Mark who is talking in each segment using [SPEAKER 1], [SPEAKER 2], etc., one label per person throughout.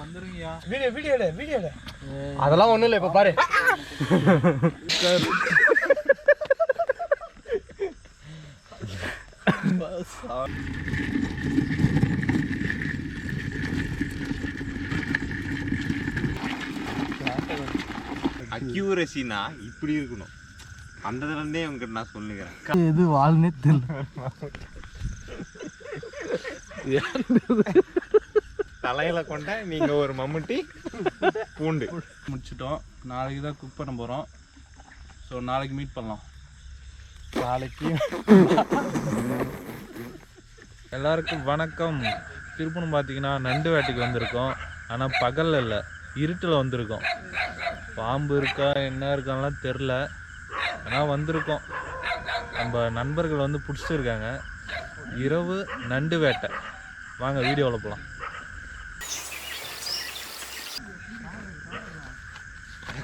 [SPEAKER 1] வந்துருங்கய்யா.
[SPEAKER 2] Video video video அதெல்லாம் ஒண்ணும் இல்லை இப்ப பாரு.
[SPEAKER 3] அக்யூரசினா இப்படி இருக்கணும். அந்ததுல இருந்தே உங்ககிட்ட நான் சொல்லுகிறேன்.
[SPEAKER 2] இது வாழ்னே தெரியல
[SPEAKER 3] தலையில கொண்ட நீங்க ஒரு மம்முட்டி பூண்டு.
[SPEAKER 1] முடிச்சிட்டோம். நாளைக்கு தான் குக் பண்ண போகிறோம் ஸோ நாளைக்கு மீட் பண்ணலாம். நாளைக்கு எல்லாருக்கும் வணக்கம். திருப்பணம் பார்த்தீங்கன்னா நண்டு வேட்டைக்கு வந்திருக்கோம். ஆனால் பகலில் இல்லை இருட்டில் வந்திருக்கோம். பாம்பு இருக்கா என்ன இருக்கான்லாம் தெரில ஆனால் வந்திருக்கோம். நம்ம நண்பர்கள் வந்து பிடிச்சிருக்காங்க இரவு நண்டு வேட்டை. வாங்க வீடியோவில் போகலாம்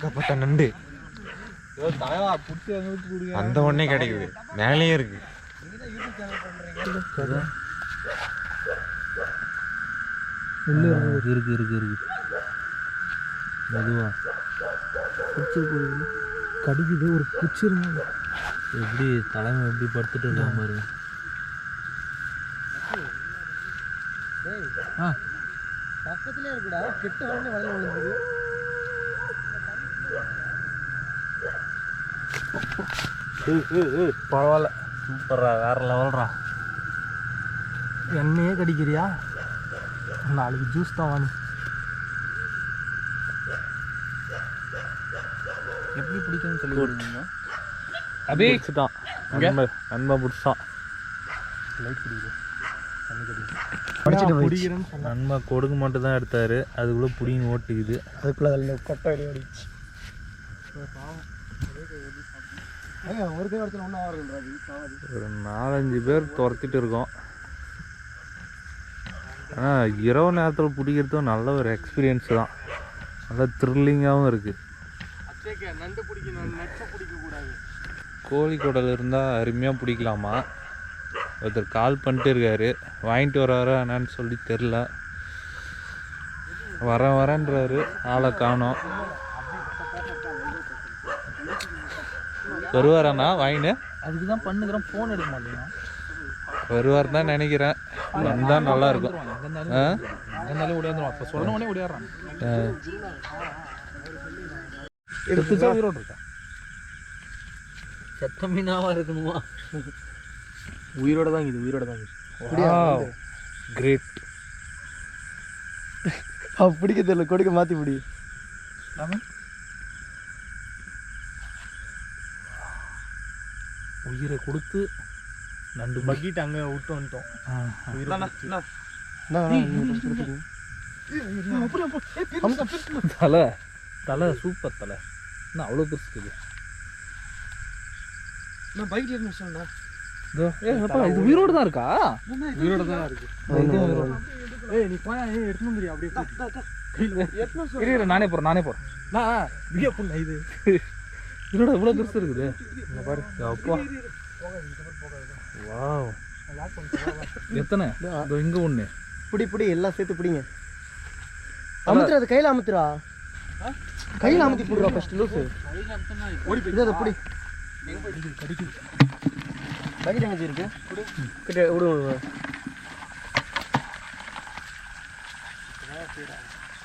[SPEAKER 3] ஏகப்பட்ட நண்டு. அந்த ஒண்ணே கிடைக்குது. மேலேயே இருக்கு.
[SPEAKER 1] இருக்கு இருக்கு இருக்கு. மெதுவா.
[SPEAKER 2] கடிக்குது. ஒரு குச்சி இருந்தாங்க
[SPEAKER 1] எப்படி தலைமை எப்படி படுத்துட்டு இருக்காம பாருங்க.
[SPEAKER 2] பக்கத்துலயே இருக்குடா. கெட்ட உடனே வயல விழுந்தது
[SPEAKER 1] பரவாயில்ல. சூப்பர்ரா வேற லெவல்ரா
[SPEAKER 2] என்னையே கடிக்கிறியா? நாளைக்கு ஜூஸ் தான் வாணி. எப்படி பிடிக்கும்னு சொல்லி கொடுங்க
[SPEAKER 1] அபி. பிடிச்சிட்டான். நண்பன் நண்பன் பிடிச்சான்.
[SPEAKER 2] பிடிக்கிறேன்னு சொன்னேன்.
[SPEAKER 1] நண்பன் கொடுக்கு மட்டும் தான் எடுத்தாரு. அதுக்குள்ள புடின்னு ஓட்டிக்குது.
[SPEAKER 2] அதுக்குள்ள அதில் கொட்டை வரி ஓடிச்சு ஒரு
[SPEAKER 1] ஒரு நாலஞ்சு பேர் துரத்திட்டு இருக்கோம். ஆனால் இரவு நேரத்தில் பிடிக்கிறதும் நல்ல ஒரு எக்ஸ்பீரியன்ஸ் தான். நல்லா த்ரில்லிங்காகவும் இருக்குது
[SPEAKER 2] நண்டு பிடிக்கணும் நட்ச பிடிக்க கூடாது
[SPEAKER 1] கோழி குடல் இருந்தால் அருமையாக பிடிக்கலாமா? ஒருத்தர் கால் பண்ணிட்டு இருக்காரு. வாங்கிட்டு வராரா என்னன்னு சொல்லி தெரில வரேன் வரேன்றாரு. ஆளை காணோம். வருவாராண்ணா வாங்கினு.
[SPEAKER 2] அதுக்கு தான் பண்ணுக்கிறேன் ஃபோன் எடுக்க மாட்டேங்கிறான்.
[SPEAKER 1] வருவார் தான் நினைக்கிறேன். வந்தால் நல்லா இருக்கும் ஆ?
[SPEAKER 2] எங்கனாலே ஓடியாந்துருவான் இப்போ சொன்ன உடனே ஓடியாடுறான். எடுத்துச்சா உயிரோடு இருக்கா?
[SPEAKER 4] செத்த மீனாவா இருக்கணுமா?
[SPEAKER 2] உயிரோட தான் இது உயிரோட தான்.
[SPEAKER 1] Great.
[SPEAKER 2] அவ பிடிக்க தெரியல கொடுக்க மாற்றி பிடி.
[SPEAKER 1] உயிரை கொடுத்து நண்டு
[SPEAKER 2] பக்கெட் அங்கே விட்டு வந்துட்டோம்.
[SPEAKER 1] தலை தலை சூப்பர் தலை. என்ன அவ்வளோ பெருசு இருக்குது.
[SPEAKER 2] நான் பைக்ல இருந்து சொன்னேன்
[SPEAKER 1] இதோ ஏ அப்பா இது உயிரோடு தான் இருக்கா?
[SPEAKER 2] உயிரோட தான் இருக்கு. ஏய் நீ போயா ஏய் எடுத்து வந்துறியா அப்படியே
[SPEAKER 1] இரு இரு நானே போகிறேன் நானே
[SPEAKER 2] புள்ள இது.
[SPEAKER 1] இதோட இவ்வளோ பெருசு இருக்குது? பாரு. அப்பா. வாவ். எத்தனை? இங்கே ஒன்று
[SPEAKER 2] பிடி பிடி எல்லாம் சேர்த்து பிடிங்க. அமுத்துறா அது கையில அமுத்துறா? கையில அமுத்தி போடுறா ஃபர்ஸ்ட் லூசு. இது அதை பிடி. பக்கெட் எங்க இருக்கு? கிட்ட விடு விடு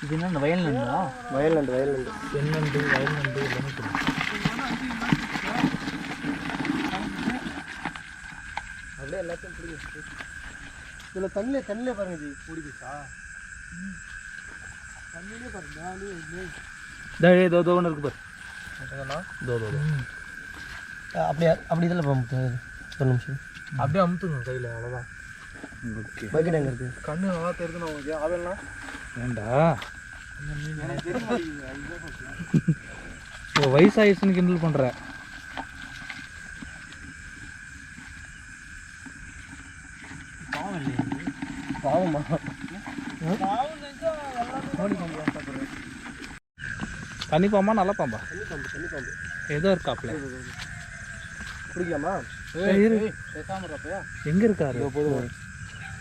[SPEAKER 4] இது என்ன வயல் நண்டா?
[SPEAKER 2] வயல் நண்டு வயல் நண்டு.
[SPEAKER 1] தென்னண்டு வயல் நண்டு எல்லாமே
[SPEAKER 2] அப்படியே எல்லாத்தையும் பிடிங்க இதில் தண்ணியில தண்ணியில பாருங்க ஜி பிடிக்குச்சா தண்ணியிலே பாருங்க மேலே
[SPEAKER 1] இதோ இதோ ஒன்று இருக்கு பாரு. இதோ இதோ.
[SPEAKER 2] அப்படியே அப்படி இதில் போக ஒரு நிமிஷம்.
[SPEAKER 1] அப்படியே அமுத்துங்க கையில் அவ்வளோதான் ஓகே
[SPEAKER 2] பக்கெட் எங்க இருக்கு?
[SPEAKER 1] கண்ணு நல்லா தெரியுது உங்களுக்கு அதெல்லாம் ஏண்டா? இப்போ வயசாயிடுச்சுன்னு கிண்டல் பண்ற.
[SPEAKER 2] பாவமா?
[SPEAKER 1] தண்ணி பாம்பா நல்ல பாம்பா? ஏதோ இருக்காப்ல.
[SPEAKER 2] பிடிக்கலாமா
[SPEAKER 1] எங்க இருக்காரு?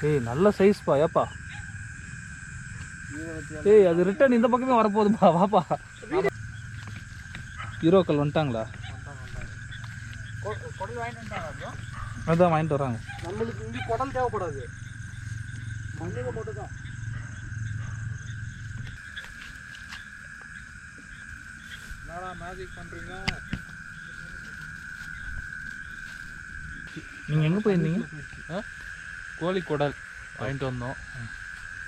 [SPEAKER 1] ஏய் நல்ல சைஸ் பா ஏப்பா.
[SPEAKER 4] ஏய் அது ரிட்டர்ன் இந்த பக்கமே வரப்போகுதுப்பா வாப்பா. ஹீரோக்கள் வந்துட்டாங்களா? அதான் வாங்கிட்டு வராங்க.
[SPEAKER 2] நம்மளுக்கு இங்கே குடல் தேவைப்படாது. மண்ணுங்க மட்டும் தான்
[SPEAKER 1] என்னடா மேஜிக் பண்றீங்க?
[SPEAKER 4] நீங்கள் எங்கே போயிருந்தீங்க?
[SPEAKER 1] கோழி குடல் வாங்கிட்டு வந்தோம்.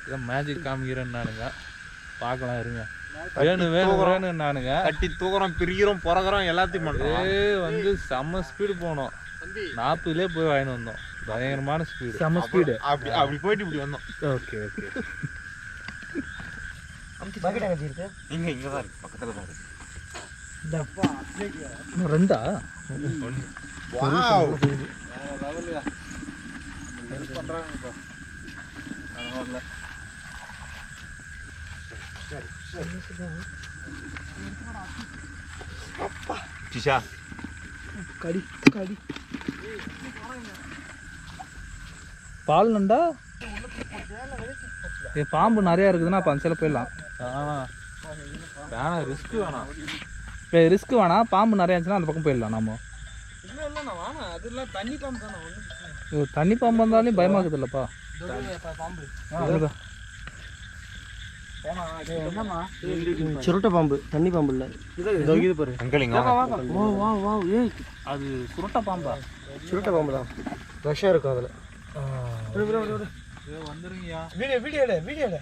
[SPEAKER 1] இதை மேஜிக் காமிக்கிறேன்னானுங்க பார்க்கலாம் இருங்க. வேணும் வேணும் வேணும் நானுங்க.
[SPEAKER 3] கட்டி தூக்குறோம் பிரிக்கிறோம் பிறகுறோம் எல்லாத்தையும் பண்றோம்.
[SPEAKER 1] ஏ வந்து செம்ம ஸ்பீடு போனோம். நாற்பதுலேயே போய் வாங்கிட்டு வந்தோம். பயங்கரமான ஸ்பீடு
[SPEAKER 4] செம்ம ஸ்பீடு
[SPEAKER 3] அப்படி அப்படி போயிட்டு இப்படி வந்தோம்.
[SPEAKER 4] Okay okay.
[SPEAKER 2] பக்கெட் எங்கே இருக்கு
[SPEAKER 3] இங்க இங்க தான் இருக்கு பக்கத்துல தான் இருக்கு
[SPEAKER 4] இன்னும் ரெண்டா?
[SPEAKER 3] வாவ். சிஷா
[SPEAKER 2] கடி கடி
[SPEAKER 4] பால் நண்டா ஏ பாம்பு நிறையா இருக்குதுன்னா அப்போ அந்த சைடில் போயிடலாம்
[SPEAKER 1] வேணாம் ரிஸ்க் வேணாம்
[SPEAKER 4] இப்போ ரிஸ்க் வேணாம் பாம்பு நிறையா இருந்துச்சுன்னா அந்த பக்கம் போயிடலாம் நாம
[SPEAKER 2] இல்லை இல்லைண்ணா வாங்க அதெல்லாம் தண்ணி பாம்பு
[SPEAKER 4] பாம்பு வந்தாலும் பயமாக்குது இல்லைப்பா
[SPEAKER 2] பாம்பு சுருட்டை பாம்பு தண்ணி பாம்பு இல்லை. இதோ பாரு.
[SPEAKER 4] ஓ வா வா ஏய் அது சுருட்ட பாம்பா.
[SPEAKER 2] சுருட்டை பாம்பு தான். விஷம் இருக்கும் அதில்.
[SPEAKER 1] வந்துருங்கய்யா.
[SPEAKER 2] வீடியோ வீடியோ எடு வீடியோ எடு.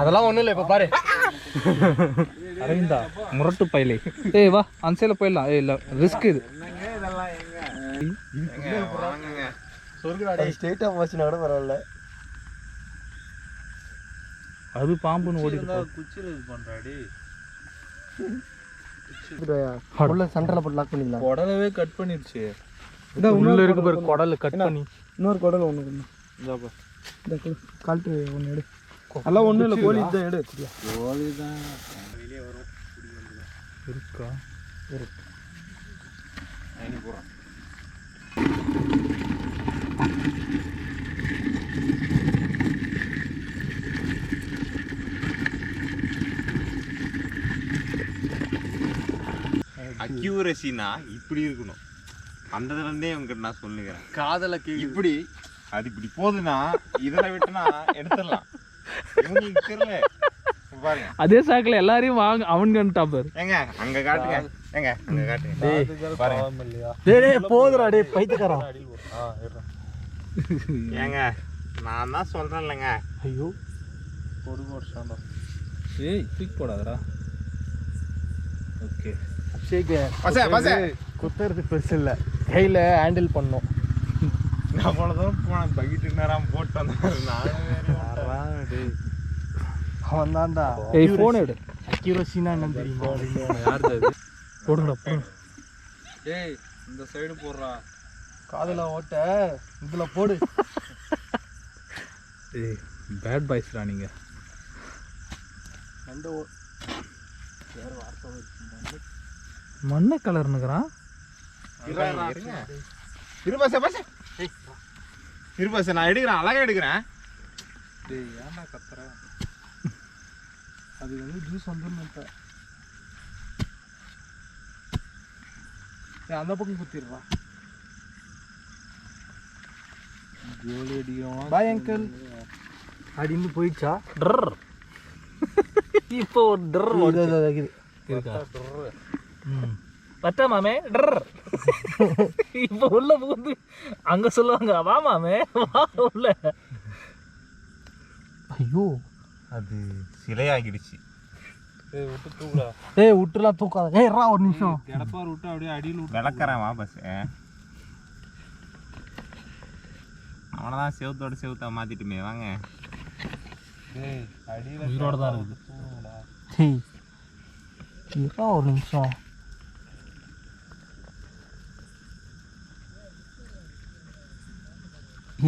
[SPEAKER 2] அதெல்லாம் ஒன்றும் இல்லை இப்போ பாரு.
[SPEAKER 4] அரவிந்தா முரட்டு பயிலை. ஏய் வா அந்த சைடில் போயிடலாம். ஏய் இல்லை ரிஸ்க் இது.
[SPEAKER 3] வாங்குங்க
[SPEAKER 2] ஸ்ட்ரெயிட்டாக போச்சுன்னா கூட பரவாயில்ல.
[SPEAKER 4] அது பாம்புன்னு ஓடி
[SPEAKER 1] குச்சியில் இது பண்றாடி.
[SPEAKER 2] உள்ள சென்டரில் போட்டு லாக் பண்ணிடலாம்.
[SPEAKER 1] குடலவே கட் பண்ணிருச்சு.
[SPEAKER 4] உள்ள இருக்கு பாரு குடல் கட் பண்ணி.
[SPEAKER 2] இன்னொரு குடல் ஒன்று
[SPEAKER 1] இந்தாப்பா
[SPEAKER 2] இந்த கொடு. கால்ட்டு ஒன்று எடு. அதெல்லாம் ஒன்றும் இல்லை கோழி தான் எடு.
[SPEAKER 1] கோழி தான்
[SPEAKER 4] இருக்கா?
[SPEAKER 3] அக்யூரசினா இப்படி இருக்கணும். அந்த இதுல இருந்தே உங்ககிட்ட நான் சொல்லுகிறேன்.
[SPEAKER 2] காதல
[SPEAKER 3] இப்படி அது இப்படி போகுதுன்னா இதுல விட்டுனா எடுத்துடலாம். இவங்களுக்கு தெரியல.
[SPEAKER 4] அதே சாக்கில் எல்லாரையும் வாங்க அவனுங்கன்ட்டா பாரு.
[SPEAKER 3] ஏங்க அங்க காட்டுங்க. ஏங்க அங்க காட்டுங்க. பாருங்க.
[SPEAKER 1] இல்லையா
[SPEAKER 2] டேய் போதுடா டேய் பைத்தியக்காரன்.
[SPEAKER 1] ஆ இருறேன்
[SPEAKER 3] ஏங்க நான் தான் சொல்றேன் இல்லைங்க
[SPEAKER 2] ஐயோ.
[SPEAKER 1] ஒரு வருஷம்
[SPEAKER 4] ஏய் தூக்கி போடாதடா. ஓகே.
[SPEAKER 3] பசே
[SPEAKER 2] குத்துறது பெருசு இல்லை. கையில் ஹேண்டில் பண்ணோம்.
[SPEAKER 3] நான் போன தூரம் போனேன். பக்கிட்டு நேரம் போட்டு வந்தேன்.
[SPEAKER 2] அவன் தான்டா
[SPEAKER 4] ஏய் ஃபோன் எடு.
[SPEAKER 2] அக்யூரசினா என்னன்னு தெரியுமா?
[SPEAKER 1] யாருக்கு அது
[SPEAKER 4] போடுங்கடா போடுங்க
[SPEAKER 1] டேய் இந்த சைடு போடுறா.
[SPEAKER 2] காதில் ஓட்ட. இதில் போடு.
[SPEAKER 4] ஏய் பேட் பாய்ஸ்டா நீங்க.
[SPEAKER 2] நண்டு ஓ
[SPEAKER 4] மண்ணை கலர்னுக்குறான்.
[SPEAKER 3] இருங்க இரு பசே பசே இரு பசே நான் எடுக்கிறேன் அழகா எடுக்கிறேன்.
[SPEAKER 1] டேய் ஏன்டா கத்துற?
[SPEAKER 2] அது வந்து ஜூஸ் வந்துடும் இப்போ அந்த பக்கம் குத்திடுறா.
[SPEAKER 1] கோலி அடிக்கிறோம்
[SPEAKER 2] பாய் அங்கிள் அப்படின்னு போயிடுச்சா?
[SPEAKER 4] ட்ரர். இப்போ ஒரு ட்ரர்
[SPEAKER 2] இருக்கா
[SPEAKER 4] ம் பத்தா மாமே? இப்போ உள்ள புகுந்து அங்க சொல்லுவாங்க வா மாமே வா உள்ள.
[SPEAKER 2] ஐயோ
[SPEAKER 3] அது சிலையாகிடுச்சு.
[SPEAKER 2] ஏய் விட்டுலாம் தூக்காத. ஏய் ரா ஒரு நிமிஷம்.
[SPEAKER 1] எடப்பார் விட்டு அப்படியே அடியில் விட்டு
[SPEAKER 3] விளக்குறேன் வா பஸ் அவனை தான் செவுத்தோட செவுத்த மாத்திட்டுமே வாங்க.
[SPEAKER 1] டேய் அடியில்
[SPEAKER 4] உயிரோட தான் இருக்குது.
[SPEAKER 2] ஒரு நிமிஷம்.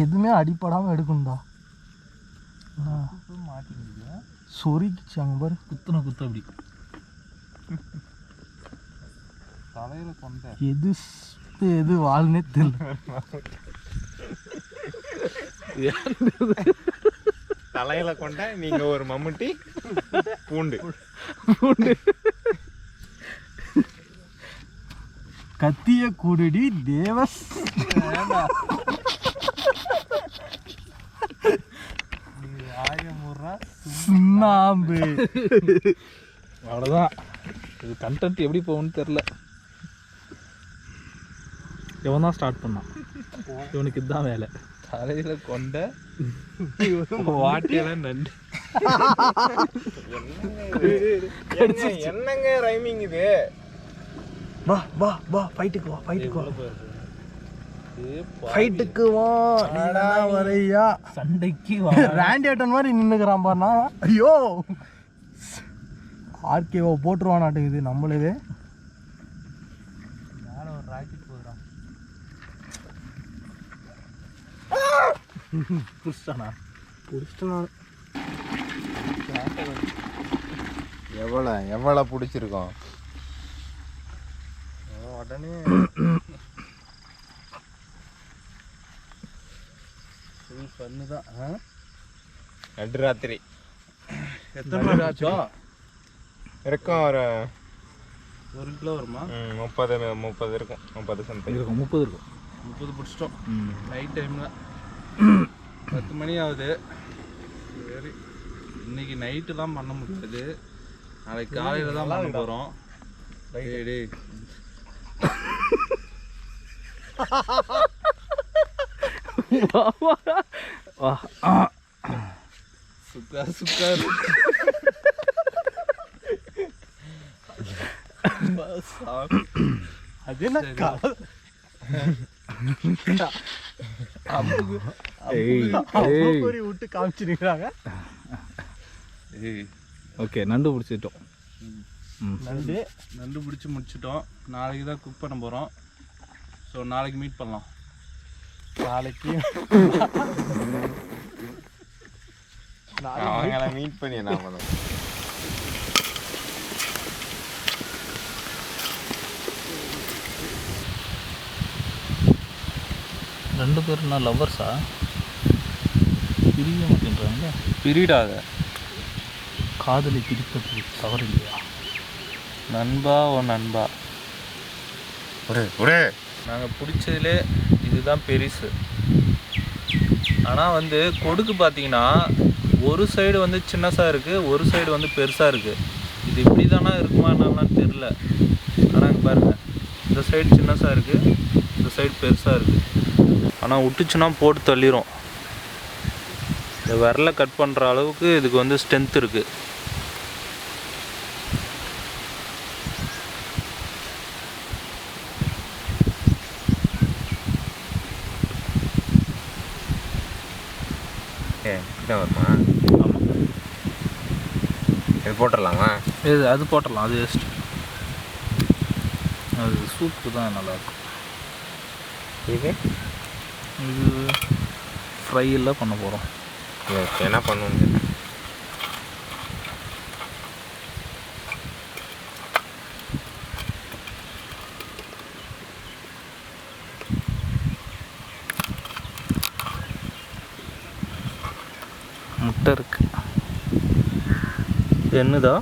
[SPEAKER 2] எதுவுமே அடிப்படாம எடுக்கணும்டா. சொரிக்குச்சு அங்க பாரு.
[SPEAKER 4] குத்துன குத்து அப்படி.
[SPEAKER 1] தலையில கொண்ட.
[SPEAKER 2] எது எது வாழ்னே தெரியல.
[SPEAKER 3] தலையில கொண்ட நீங்க ஒரு மம்முட்டி பூண்டு.
[SPEAKER 2] கத்திய கூடுடி தேவஸ். சுண்ணாம்பு.
[SPEAKER 4] அவ்வளோதான் இது கண்டென்ட் எப்படி போகும்னு தெரில இவன் தான் ஸ்டார்ட் பண்ணான். இவனுக்கு இதுதான் வேலை.
[SPEAKER 1] தலையில கொண்ட வாட்டியெல்லாம் நண்டு.
[SPEAKER 3] என்னங்க- என்னங்க ரைமிங் இது?
[SPEAKER 2] வா வா வா ஃபைட்டுக்கு வா ஃபைட்டுக்கு வா. ஃபைட்டுக்கு வா வரையா.
[SPEAKER 4] சண்டைக்கு
[SPEAKER 2] ராண்டி ஆட்டன் மாதிரி நின்னுக்கிறான் பாருண்ணா. ஐயோ. ஆர்கேஓ போட்டுருவான் நாட்டுக்குது நம்மளுது
[SPEAKER 4] புடிச்சிட்டானா?
[SPEAKER 2] பிடிச்சிட்டு
[SPEAKER 3] எவ்வளோ எவ்வளோ பிடிச்சிருக்கோம்?
[SPEAKER 2] உடனே பண்ணுதான்.
[SPEAKER 3] நடுராத்திரி.
[SPEAKER 2] எத்தனை ஆச்சோ
[SPEAKER 3] இருக்கும் ஒரு
[SPEAKER 2] ஒரு கிலோ வருமா?
[SPEAKER 3] முப்பது முப்பது இருக்கும். முப்பது சம்திங்
[SPEAKER 4] இருக்கும் முப்பது இருக்கும்.
[SPEAKER 1] முப்பது பிடிச்சிட்டோம். நைட் டைமில் பத்து மணி ஆகுது. சரி. இன்னைக்கு நைட்டுலாம் பண்ண முடியாது. நாளைக்கு காலையில் தான் பண்ண போகிறோம் டேய் டேய்.
[SPEAKER 4] வா
[SPEAKER 1] சுக்கா சுக்கா
[SPEAKER 2] அது என்ன கலர்
[SPEAKER 4] ஏய்
[SPEAKER 2] அம்புக்குறி விட்டு காமிச்சிருக்கிறாங்க
[SPEAKER 1] ஏய்
[SPEAKER 4] ஓகே நண்டு பிடிச்சிட்டோம்.
[SPEAKER 2] நண்டு.
[SPEAKER 1] நண்டு பிடிச்சி முடிச்சிட்டோம். நாளைக்கு தான் குக் பண்ண போகிறோம் ஸோ நாளைக்கு மீட் பண்ணலாம்.
[SPEAKER 2] நாளைக்கு.
[SPEAKER 3] அவங்கள மீட் பண்ணி என்ன பண்ணுவோம்
[SPEAKER 4] ரெண்டு பேரும் நான் லவ்வர்ஸா பிரிய மாட்டேன்றாங்க
[SPEAKER 1] பிரிடாத.
[SPEAKER 4] காதலை பிரிப்பது தவறு இல்லையா
[SPEAKER 1] நண்பா ஓ நண்பா.
[SPEAKER 3] ஒரு ஒரு.
[SPEAKER 1] நாங்கள் பிடிச்சதுலே இதுதான் பெருசு. ஆனால் வந்து கொடுக்கு பார்த்தீங்கன்னா ஒரு சைடு வந்து சின்னசாக இருக்குது ஒரு சைடு வந்து பெருசாக இருக்குது இது இப்படி தானா இருக்குமா என்னலாம் தெரில ஆனால் பாருங்கள் இந்த சைடு சின்னசாக இருக்குது இந்த சைடு பெருசாக இருக்குது ஆனால் விட்டுச்சுன்னா போட்டு தள்ளிரும். இந்த விரலை கட் பண்ணுற அளவுக்கு இதுக்கு வந்து ஸ்ட்ரென்த் இருக்குது
[SPEAKER 3] கிட்ட வருமா
[SPEAKER 4] ஆமாம்.
[SPEAKER 3] இது போட்டுடலாமா?
[SPEAKER 4] இது அது போட்டுடலாம் அது வேஸ்ட் அது சூப்பு தான் நல்லாயிருக்கும்.
[SPEAKER 3] இது?
[SPEAKER 4] இது ஃப்ரை எல்லாம் பண்ண போகிறோம்
[SPEAKER 3] இது என்ன பண்ணுவோம்
[SPEAKER 4] முட்டை இருக்கு. பெண்ணுதா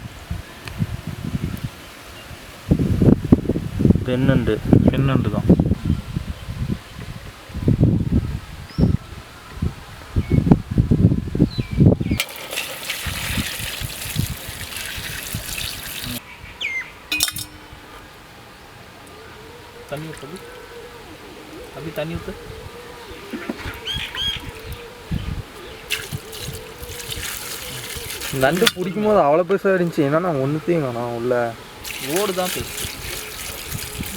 [SPEAKER 4] பெண்ணுண்டு பெண்ணுண்டு தான் தண்ணி ஊற்று அப்படி தண்ணி ஊற்று
[SPEAKER 2] நண்டு பிடிக்கும் போது அவ்வளோ பெருசாக இருந்துச்சு. என்னன்னா ஒன்றுத்தையும் காணோம் உள்ள?
[SPEAKER 4] ஓடு தான் பெருசு.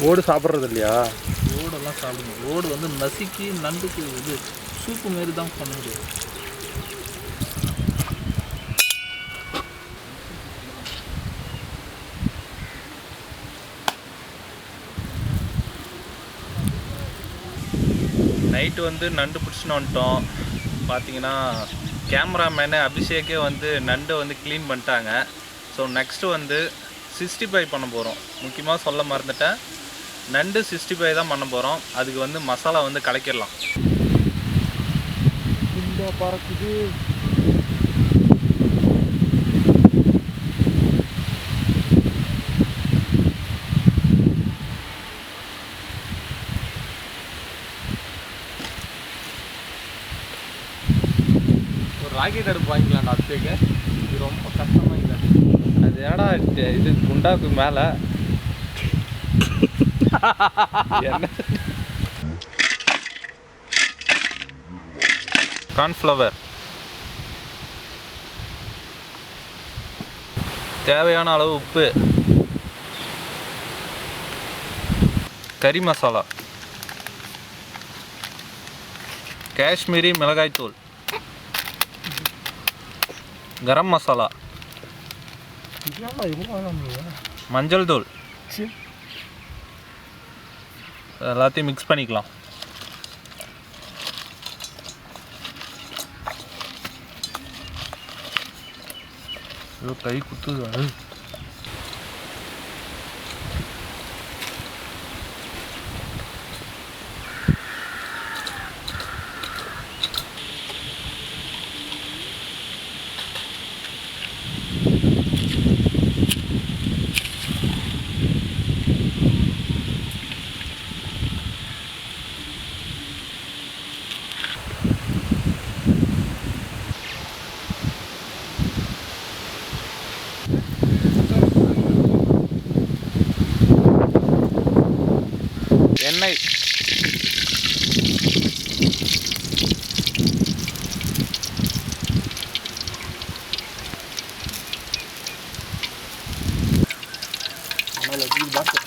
[SPEAKER 2] ஓடு சாப்பிட்றது இல்லையா?
[SPEAKER 4] ஓடெல்லாம் சாப்பிடணும். ஓடு வந்து நசுக்கி நண்டுக்கு இது சூப்பு மாரி தான் பண்ண முடியாது
[SPEAKER 1] நைட்டு வந்து நண்டு பிடிச்சின்னு வந்துட்டோம். பார்த்தீங்கன்னா கேமராமேனு அபிஷேக்கே வந்து நண்டை வந்து க்ளீன் பண்ணிட்டாங்க. ஸோ நெக்ஸ்ட்டு வந்து சிக்ஸ்டி ஃபைவ் பண்ண போகிறோம் முக்கியமாக சொல்ல மறந்துட்டேன். நண்டு சிக்ஸ்டி ஃபைவ் தான் பண்ண போகிறோம் அதுக்கு வந்து மசாலா வந்து கலக்கிடலாம்.
[SPEAKER 2] பறக்குது.
[SPEAKER 5] பாக்கெட் அடுப்பு வாங்கிக்கலாம்டா அத்தைக்கு. இது ரொம்ப கஷ்டமா இல்லை.
[SPEAKER 1] அது ஏடா இது- குண்டாக்கு மேலே. கார்ன்ஃப்ளவர் தேவையான அளவு உப்பு. கறி மசாலா. காஷ்மீரி மிளகாய்த்தூள். கரம் மசாலா. மஞ்சள் தூள். எல்லாத்தையும் மிக்ஸ் பண்ணிக்கலாம். ஐயோ கை குத்துது அது எண்ணெய்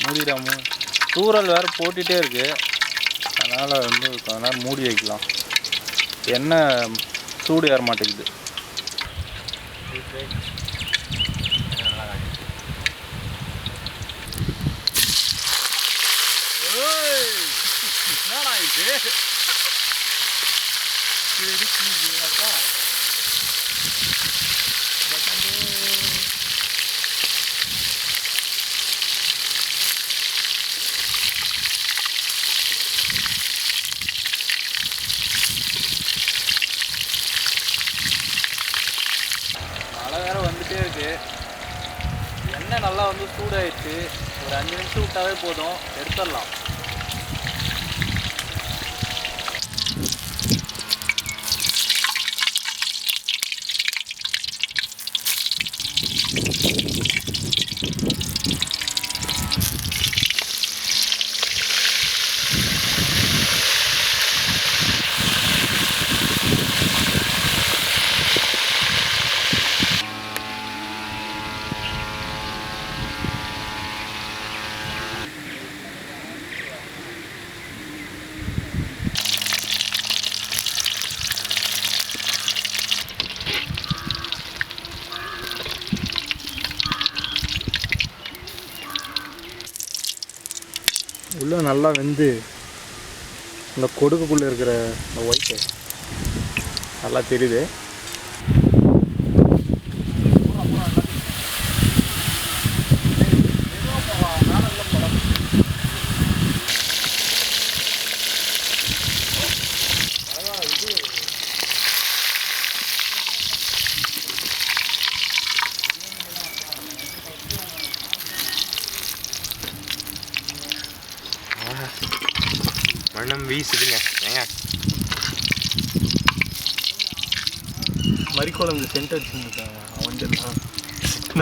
[SPEAKER 1] மூடிடாம தூரல் வேறு போட்டுகிட்டே இருக்கு. அதனால் வந்து கொஞ்ச நேரம் மூடி வைக்கலாம். எண்ணெய் சூடு ஏற மாட்டேங்குது. மழை போதும் எடுத்துடலாம்
[SPEAKER 2] உள்ளே நல்லா வெந்து இந்த கொடுக்குக்குள்ளே இருக்கிற இந்த ஒயிட்டு நல்லா தெரியுது.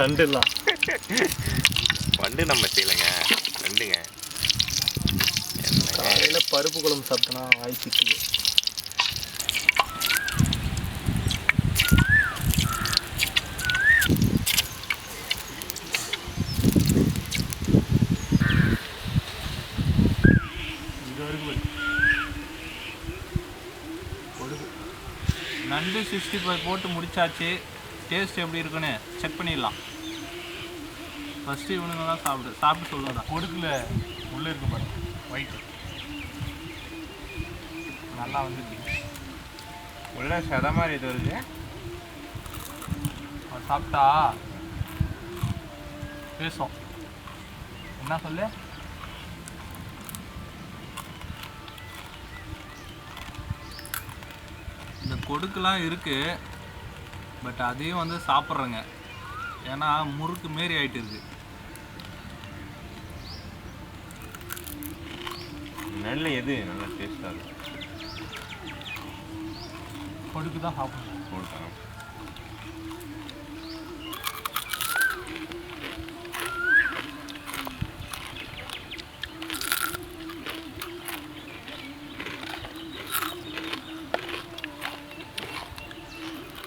[SPEAKER 2] நண்டுலாம்
[SPEAKER 3] வண்டு நம்ம செய்யலைங்க. நண்டுங்க
[SPEAKER 2] காலையில் பருப்பு குழம்பு சாப்பிட்டோன்னா வாய்ச்சிட்டு
[SPEAKER 1] நண்டு சிக்ஸ்டி ஃபைவ் போட்டு முடிச்சாச்சு. டேஸ்ட் எப்படி இருக்குன்னு செக் பண்ணிடலாம். ஃபஸ்ட்டு இவனுங்க தான் சாப்பிடு. சாப்பிட்டு சொல்லுடா.
[SPEAKER 5] கொடுக்கல உள்ளே இருக்கு பாருங்க ஒயிட் நல்லா வந்து
[SPEAKER 3] உள்ள சத மாதிரி இது வருது.
[SPEAKER 1] அது சாப்பிட்டா? பேசும். என்ன சொல்லு? இந்த கொடுக்குலாம் இருக்கு பட் அதையும் வந்து சாப்பிட்றேங்க. ஏன்னா முறுக்கு மாரி ஆயிட்டு இருக்கு.
[SPEAKER 3] நல்ல எது? நல்ல டேஸ்ட்டாக இருக்கும்
[SPEAKER 5] கொடுக்கு தான் சாப்பிடுவோம்
[SPEAKER 3] போட்டாங்க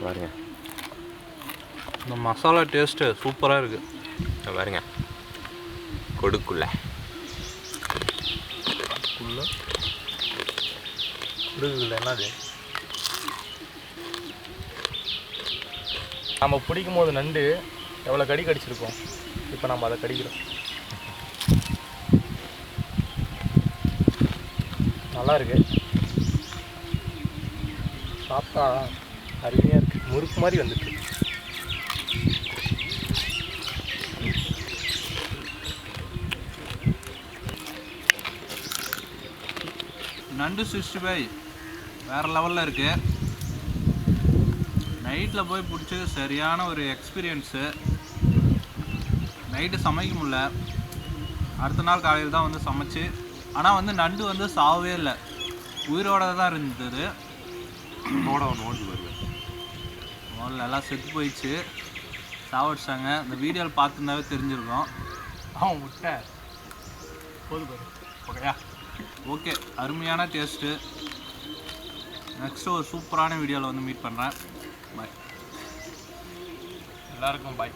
[SPEAKER 3] பாருங்க.
[SPEAKER 2] இந்த மசாலா டேஸ்ட்டு சூப்பராக இருக்குது
[SPEAKER 3] பாருங்க. கொடுக்குள்ள
[SPEAKER 2] உள்ள. இருக்குல்ல என்னது? நம்ம பிடிக்கும் போது நண்டு எவ்வளோ கடி கடிச்சிருக்கோம். இப்போ நம்ம அதை கடிக்கிறோம். நல்லா இருக்கு. சாப்பிட்டா அருமையாக இருக்கு. முறுக்கு மாதிரி வந்துட்டு
[SPEAKER 1] நண்டு சிக்ஸ்டி ஃபைவ். வேறு லெவலில் இருக்குது நைட்டில் போய் பிடிச்சது சரியான ஒரு எக்ஸ்பீரியன்ஸு நைட்டு சமைக்க முடியல. அடுத்த நாள் காலையில் தான் வந்து சமைச்சு. ஆனால் வந்து நண்டு வந்து சாகவே இல்லை. உயிரோட தான் இருந்தது.
[SPEAKER 3] நோட நோண்டு வருவேன்
[SPEAKER 1] முதல்ல எல்லாம் செத்து போயிடுச்சு. சாவடிச்சாங்க. இந்த வீடியோவில் பார்த்துருந்தாவே தெரிஞ்சிருக்கும்.
[SPEAKER 2] அவன் முட்டை. போது பாரு. ஓகேயா
[SPEAKER 1] ஓகே அருமையான டேஸ்ட்டு நெக்ஸ்ட்டு ஒரு சூப்பரான வீடியோவில் வந்து மீட் பண்ணுறேன் பாய்
[SPEAKER 2] எல்லாருக்கும் பாய்